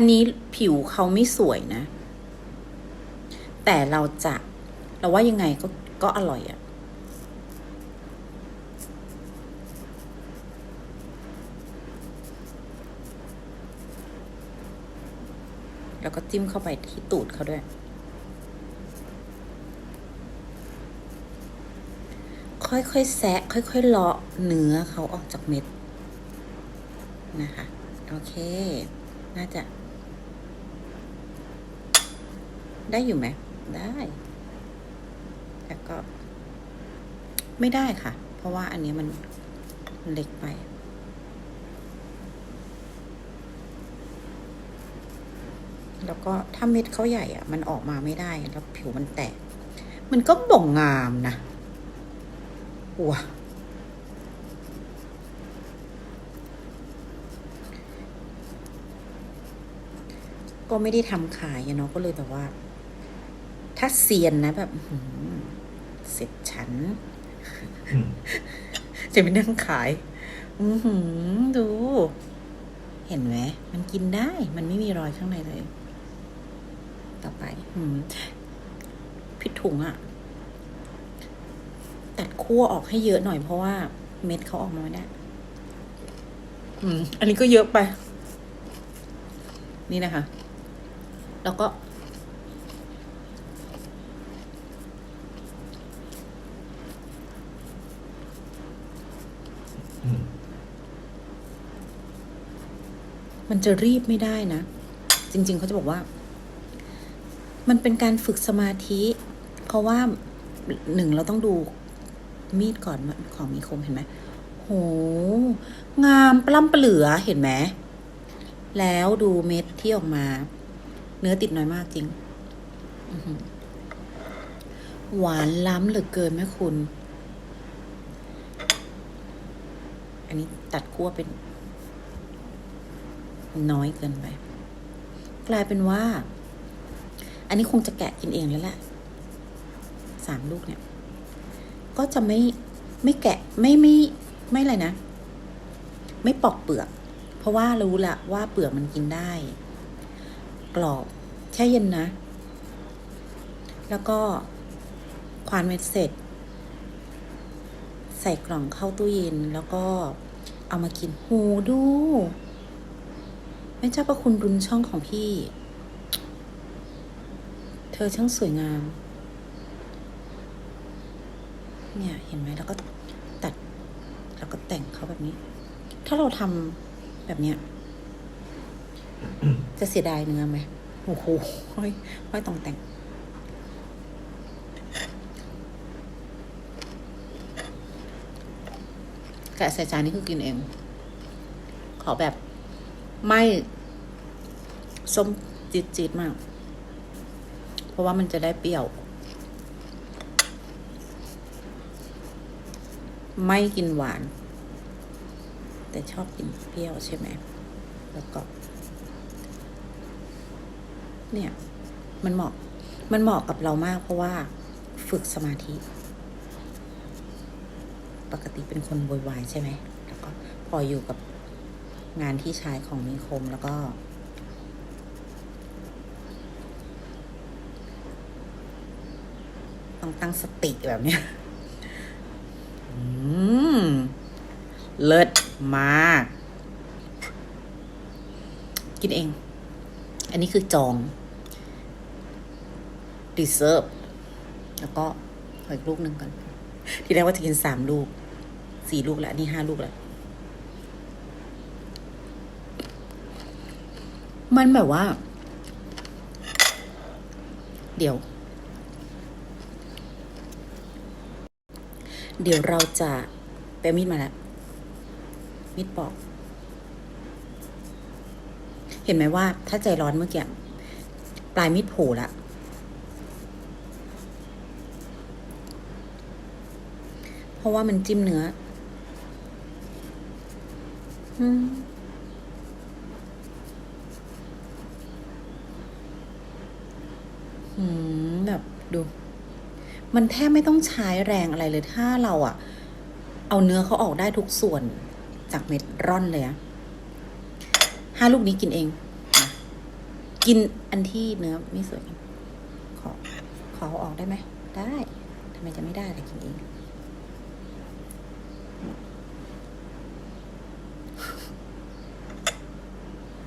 อันนี้ผิวเขาไม่สวยนะ แต่เราจะเราว่ายังไงก็ก็อร่อยอะแล้วก็จิ้มเข้าไปที่ตูดเขาด้วย ค่อยๆแซะค่อยๆเลาะเนื้อเขาออกจากเม็ด นะคะ โอเค น่าจะ ได้อยู่ไหม ได้ แต่ก็ ไม่ได้ค่ะ เพราะว่าอันนี้มันเล็กไป แล้วก็ถ้าเม็ดเขาใหญ่อะมันออกมาไม่ได้ แล้วผิวมันแตก มันก็บ่งงามนะว้าก็ไม่ได้ทำขายเนาะก็เลยแบบว่า ถ้าเซียนนะแบบอื้อหือเสร็จฉัน จะไปนั่งขาย อือหือดู เห็นไหมมันกินได้ มันไม่มีรอยข้างในเลย ต่อไปอืมพิดถุงอะตัดขั้วออกให้เยอะหน่อยเพราะว่า เม็ดเขาออกมาไม่ได้อืมอันนี้ก็เยอะไป นี่นะคะ แล้วก็ มันจะรีบไม่ได้นะ จริง ๆ เขาจะบอกว่า มันเป็นการฝึกสมาธิ เพราะว่าหนึ่งเราต้องดูมีดก่อนของมีคมเห็นไหมโห งามปล้ำเปลือเห็นไหม แล้วดูเม็ดที่ออกมา เนื้อติดน้อยมากจริง หวานล้ำเหลือเกินแม่คุณ อันนี้ตัดขั้วเป็น น้อยเกินไป กลายเป็นว่า อันนี้คงจะแกะกินเองแล้วแหละสามลูกเนี่ย ก็จะไม่ไม่แกะไม่ไม่ไม่อะไรนะ ไม่ปอกเปลือก เพราะว่ารู้ละว่าเปลือกมันกินได้ กรอบแช่เย็นนะ แล้วก็ควานเม็ดเสร็จ ส่กล่องเข้าตู้เย็น แล้วก็เอามากินโหดูไม่เจ้าประคุณรุนช่องของพี่ เธอช่างสวยงาม เนี่ย เห็นไหมแล้วก็ตัด แล้วก็แต่งเขาแบบนี้ ถ้าเราทำแบบเนี้ย จะเสียดายเนื้อไหมโอ้โหห้อยห้อยต้องแต่ง แกะใส่จานนี่คือกินเอง ขอแบบ ไม่ส้มจี๊ดๆมาก เพราะว่ามันจะได้เปรี้ยว ไม่กินหวาน แต่ชอบกินเปรี้ยวใช่ไหม แล้วก็ เนี่ย มันเหมาะ มันเหมาะกับเรามากเพราะว่าฝึกสมาธิ ปกติเป็นคนโวยวายใช่ไหมแล้วก็พออยู่กับงานที่ใช้ของมีคมแล้วก็ ต้องตั้งสติแบบเนี้ยเลิศมาก กินเอง อันนี้คือจอง deserve แล้วก็ขออีกลูกหนึ่งก่อน ที่แรกว่าจะกินสามลูก สี่ลูกแล้วนี่ห้าลูกแล้วมันแบบว่า เดี๋ยว เดี๋ยวเราจะไปมีดมาแล้วมีดปอก เห็นไหมว่า ถ้าใจร้อนเมื่อกี้ปลายมีดโผล่ละเพราะว่ามันจิ้มเนื้อ อืมอืมแบบดู มันแทบไม่ต้องใช้แรงอะไรเลยถ้าเราอะเอาเนื้อเขาออกได้ทุกส่วนจากเม็ดร่อนเลยอะห้าลูกนี้กินเองนะกินอันที่เนื้อไม่สวย ขอ ขอเอาออกได้ไหม ได้ทำไมจะไม่ได้ล่กินเอง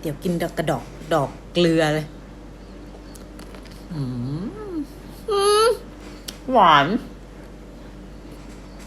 เดี๋ยวกินดอกกระดอกดอกเกลือเลยหวาน